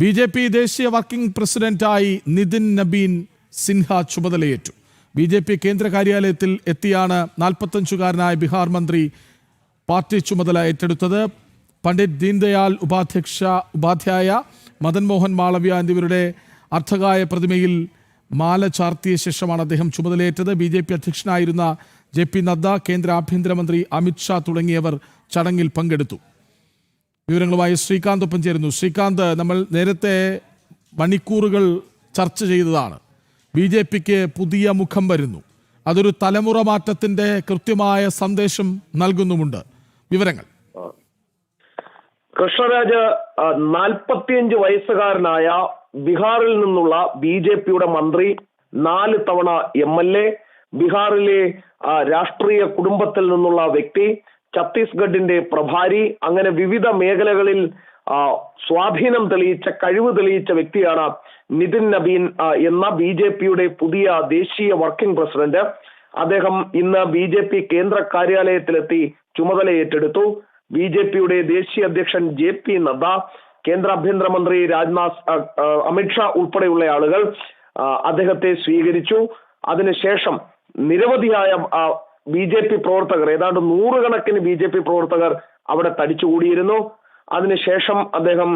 B J P ദേശീയ working പ്രസിഡന്റായി നിതിൻ നബീൻ സിൻഹ ചുമതലയേറ്റു. ബി ജെ പി കേന്ദ്ര കാര്യാലയത്തിൽ എത്തിയാണ് നാൽപ്പത്തഞ്ചുകാരനായ ബീഹാർ മന്ത്രി പാർട്ടി ചുമതല ഏറ്റെടുത്തത്. പണ്ഡിറ്റ് ദീൻദയാൽ ഉപാധ്യക്ഷ ഉപാധ്യായ മദൻ മോഹൻ മാളവ്യ എന്നിവരുടെ അർത്ഥകായ പ്രതിമയിൽ മാല ചാർത്തിയ ശേഷമാണ് അദ്ദേഹം ചുമതലയേറ്റത്. ബി ജെ പി അധ്യക്ഷനായിരുന്ന ജെ പി നദ്ദ കേന്ദ്ര ആഭ്യന്തരമന്ത്രി അമിത്ഷാ തുടങ്ങിയവർ ചടങ്ങിൽ പങ്കെടുത്തു. വിവരങ്ങളുമായി ശ്രീകാന്ത് ഒപ്പം ചേരുന്നു. ശ്രീകാന്ത് നമ്മൾ നേരത്തെ മണിക്കൂറുകൾ ചർച്ച ചെയ്തതാണ്. ബി ജെ പിക്ക് പുതിയ മുഖം വരുന്നു. അതൊരു തലമുറ മാറ്റത്തിന്റെ കൃത്യമായ സന്ദേശം നൽകുന്നുമുണ്ട്. വിവരങ്ങൾ. കൃഷ്ണരാജ് നാൽപ്പത്തിയഞ്ച് വയസ്സുകാരനായ ബീഹാറിൽ നിന്നുള്ള ബി ജെ പിയുടെ മന്ത്രി നാല് തവണ എം എൽ എ ബീഹാറിലെ രാഷ്ട്രീയ കുടുംബത്തിൽ നിന്നുള്ള വ്യക്തി ഛത്തീസ്ഗഡിന്റെ പ്രഭാരി അങ്ങനെ വിവിധ മേഖലകളിൽ സ്വാധീനം തെളിയിച്ച കഴിവ് തെളിയിച്ച വ്യക്തിയാണ് നിതിൻ നബീൻ എന്ന ബി ജെ പിയുടെ പുതിയ ദേശീയ വർക്കിംഗ് പ്രസിഡന്റ്. അദ്ദേഹം ഇന്ന് ബി ജെ പി കേന്ദ്ര കാര്യാലയത്തിലെത്തി ചുമതല ഏറ്റെടുത്തു. ബി ജെ പിയുടെ ദേശീയ അധ്യക്ഷൻ ജെ പി നദ്ദ കേന്ദ്ര ആഭ്യന്തരമന്ത്രി രാജ്നാഥ് അമിത്ഷാ ഉൾപ്പെടെയുള്ള ആളുകൾ അദ്ദേഹത്തെ സ്വീകരിച്ചു. അതിനുശേഷം നിരവധിയായ ബി ജെ പി പ്രവർത്തകർ ഏതാണ്ട് നൂറുകണക്കിന് ബി ജെ പി പ്രവർത്തകർ അവിടെ തടിച്ചുകൂടിയിരുന്നു. അതിനുശേഷം അദ്ദേഹം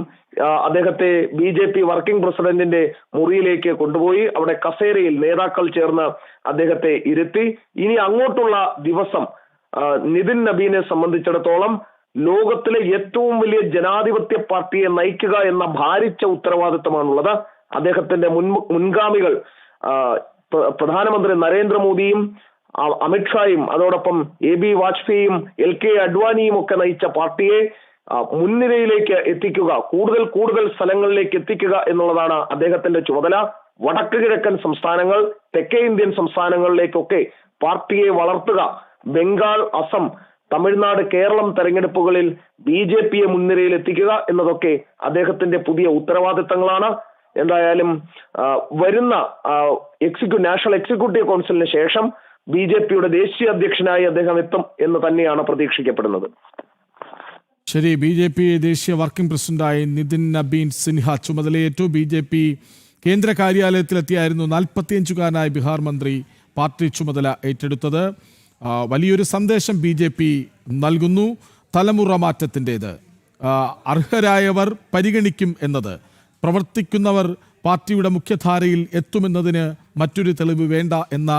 അദ്ദേഹത്തെ ബി ജെ പി വർക്കിംഗ് പ്രസിഡന്റിന്റെ മുറിയിലേക്ക് കൊണ്ടുപോയി. അവിടെ കസേരയിൽ നേതാക്കൾ ചേർന്ന് അദ്ദേഹത്തെ ഇരുത്തി. ഇനി അങ്ങോട്ടുള്ള ദിവസം നിതിൻ നബീനെ സംബന്ധിച്ചിടത്തോളം ലോകത്തിലെ ഏറ്റവും വലിയ ജനാധിപത്യ പാർട്ടിയെ നയിക്കുക എന്ന ഭാരിച്ച ഉത്തരവാദിത്തമാണുള്ളത്. അദ്ദേഹത്തിന്റെ മുൻ മുൻഗാമികൾ പ്രധാനമന്ത്രി നരേന്ദ്രമോദിയും അമിത്ഷായും അതോടൊപ്പം എ ബി വാജ്പേയിയും എൽ കെ അഡ്വാനിയും ഒക്കെ നയിച്ച പാർട്ടിയെ മുൻനിരയിലേക്ക് എത്തിക്കുക കൂടുതൽ കൂടുതൽ സ്ഥലങ്ങളിലേക്ക് എത്തിക്കുക എന്നുള്ളതാണ് അദ്ദേഹത്തിന്റെ ചുമതല. വടക്ക് കിഴക്കൻ സംസ്ഥാനങ്ങൾ തെക്കേ ഇന്ത്യൻ സംസ്ഥാനങ്ങളിലേക്കൊക്കെ പാർട്ടിയെ വളർത്തുക. ബംഗാൾ അസം തമിഴ്നാട് കേരളം തെരഞ്ഞെടുപ്പുകളിൽ ബി ജെ പിയെ മുൻനിരയിൽ എത്തിക്കുക എന്നതൊക്കെ അദ്ദേഹത്തിന്റെ പുതിയ ഉത്തരവാദിത്തങ്ങളാണ്. എന്തായാലും വരുന്ന എക്സിക്യൂ നാഷണൽ എക്സിക്യൂട്ടീവ് കൗൺസിലിന് ശേഷം ബി ജെ പിയുടെ ദേശീയ അധ്യക്ഷനായി അദ്ദേഹം എത്തും എന്ന് തന്നെയാണ് പ്രതീക്ഷിക്കപ്പെടുന്നത്. ശരി ബി ജെ പി ദേശീയ വർക്കിംഗ് പ്രസിഡന്റായി നിതിൻ നബീൻ സിൻഹ ചുമതലയേറ്റു. ബി ജെ പി കേന്ദ്ര കാര്യാലയത്തിലെത്തിയായിരുന്നു നാൽപ്പത്തിയഞ്ചുകാരനായ ബീഹാർ മന്ത്രി പാർട്ടി ചുമതല ഏറ്റെടുത്തത്. വലിയൊരു സന്ദേശം ബി ജെ പി നൽകുന്നു. തലമുറ മാറ്റത്തിന്റെത്. അർഹരായവർ പരിഗണിക്കും എന്നത്. പ്രവർത്തിക്കുന്നവർ പാർട്ടിയുടെ മുഖ്യധാരയിൽ എത്തുമെന്നതിന് മറ്റൊരു തെളിവ് വേണ്ട എന്ന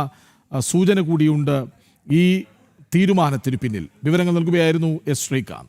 സൂചന കൂടിയുണ്ട് ഈ തീരുമാനത്തിന് പിന്നിൽ. വിവരങ്ങൾ നൽകുകയായിരുന്നു എസ് ശ്രീകാന്ത്.